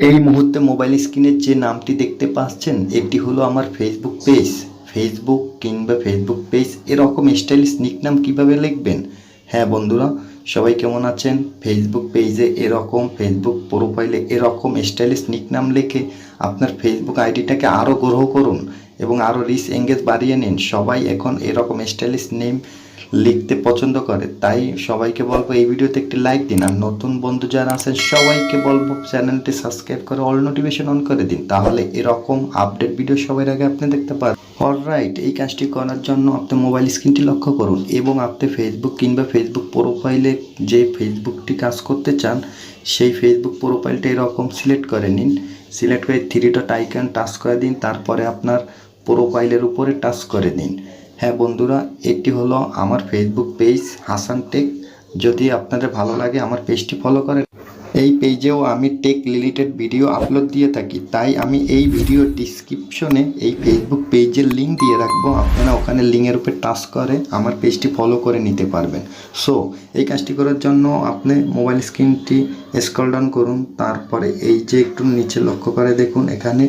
এই মুহূর্তে মোবাইল স্ক্রিনের যে নামটি দেখতে পাচ্ছেন, এটি হলো আমার ফেসবুক পেজ ফেসবুক কিংবা ফেসবুক পেজ এরকম স্টাইলিশ নিকনাম কীভাবে লিখবেন? হ্যাঁ বন্ধুরা, সবাই কেমন আছেন? ফেসবুক পেজে এরকম ফেসবুক প্রোফাইলে এরকম স্টাইলিশ নিকনাম লিখে আপনার ফেসবুক আইডিটাকে আরও গ্রহ করুন এবং আরও রিচ এঙ্গেজ বাড়িয়ে নিন। সবাই এখন এরকম স্টাইলিশ নেম লিখতে পছন্দ করে, তাই সবাইকে বলব এই ভিডিওতে একটি লাইক দিন। আর নতুন বন্ধু যারা আছেন, সবাইকে বলব চ্যানেলটি সাবস্ক্রাইব করে অল নোটিফিকেশন অন করে দিন। তাহলে এরকম আপডেট ভিডিও সবার আগে আপনি দেখতে পারবেন। অলরাইট এই কাজটি করার জন্য আপনি মোবাইল স্ক্রিনটি লক্ষ্য করুন এবং আপনি ফেসবুক কিংবা ফেসবুক প্রোফাইলে যে ফেসবুকটি কাজ করতে চান, সেই ফেসবুক প্রোফাইলটা এরকম সিলেক্ট করে নিন। সিলেক্ট করে থ্রি ডট আইকন টাচ করে দিন, তারপরে আপনার প্রোফাইলের উপরে টাচ করে দিন হ্যাঁ বন্ধুরা এটি হলো আমার ফেসবুক পেজ হাসান টেক যদি আপনাদের ভালো লাগে, আমার পেজটি ফলো করেন। এই পেজেও আমি টেক রিলেটেড ভিডিও আপলোড দিয়ে থাকি। তাই আমি এই ভিডিও ডিসক্রিপশনে এই ফেসবুক পেজের লিঙ্ক দিয়ে রাখব। আপনারা ওখানে লিঙ্কের উপর টাচ করে আমার পেজটি ফলো করে নিতে পারবেন। সো এই কাজটি করার জন্য আপনি মোবাইল স্ক্রিনটি স্ক্রল ডাউন করুন। তারপরে এই যে একটু নিচে লক্ষ্য করে দেখুন, এখানে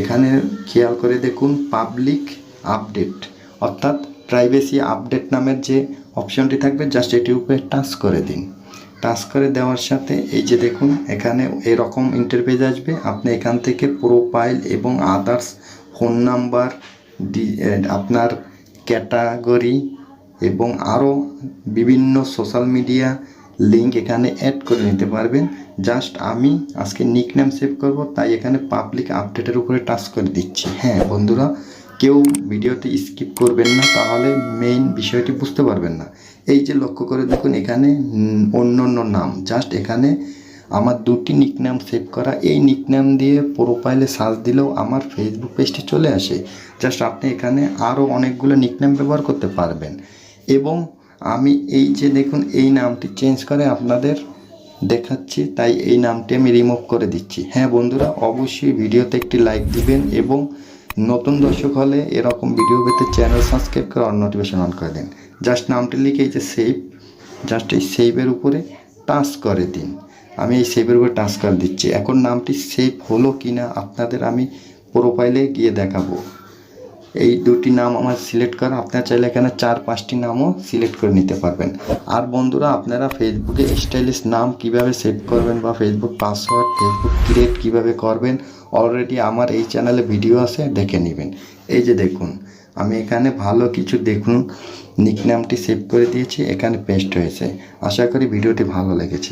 এখানে খেয়াল করে দেখুন পাবলিক আপডেট। অর্থাৎ প্রাইভেসি আপডেট নামের যে অপশনটি থাকবে জাস্ট এটির উপরে টাচ করে দিন। টাচ করে দেওয়ার সাথে এই যে দেখুন, এখানে এরকম ইন্টারপেজ আসবে। আপনি এখান থেকে প্রোফাইল এবং আদার্স ফোন নাম্বার আপনার ক্যাটাগরি এবং আরও বিভিন্ন সোশ্যাল মিডিয়া লিঙ্ক এখানে অ্যাড করে নিতে পারবেন। জাস্ট আমি আজকে নিকনেম সেভ করব, তাই এখানে পাবলিক আপডেটের উপরে টাচ করে দিচ্ছি। হ্যাঁ বন্ধুরা কেউ ভিডিওতে স্কিপ করবেন না, তাহলে মেইন বিষয়টি বুঝতে পারবেন না। এই যে লক্ষ্য করে দেখুন, এখানে অন্য অন্য নাম। জাস্ট এখানে আমার দুটি নিকনাম সেভ করা। এই নিকনাম দিয়ে প্রোফাইলে সার্চ দিলেও আমার ফেসবুক পেজটি চলে আসে। জাস্ট আপনি এখানে আরও অনেকগুলো নিকনাম ব্যবহার করতে পারবেন। এবং আমি এই যে দেখুন, এই নামটি চেঞ্জ করে আপনাদের দেখাচ্ছি, তাই এই নামটি আমি রিমুভ করে দিচ্ছি। হ্যাঁ বন্ধুরা, অবশ্যই ভিডিওতে একটি লাইক দিবেন এবং নতুন দর্শক হলে এরকম ভিডিও পেতে চ্যানেল সাবস্ক্রাইব করে অন নোটিফিকেশন অন করে দিন। জাস্ট নামটি লিখে এই যে সেভ জাস্ট এই সেভের উপরে টাচ করে দিন। আমি এই সেভের উপরে টাচ করে দিচ্ছি। এখন নামটি সেভ হলো কি না আপনাদের আমি প্রোফাইলে গিয়ে দেখাবো। এই দুটি নাম আমার সিলেক্ট করা। আপনারা চাইলে এখানে চার, পাঁচটি নামও সিলেক্ট করে নিতে পারবেন। আর বন্ধুরা, আপনারা ফেসবুকে স্টাইলিশ নাম কীভাবে সেভ করবেন বা ফেসবুক পাসওয়ার্ড ফেসবুক ক্রিয়েট কীভাবে করবেন অলরেডি আমার এই চ্যানেলে ভিডিও আছে, দেখে নেবেন। এই যে দেখুন, আমি এখানে ভালো কিছু দেখুন নিকনামটি সেভ করে দিয়েছি, এখানে পেস্ট হয়েছে। আশা করি ভিডিওটি ভালো লেগেছে।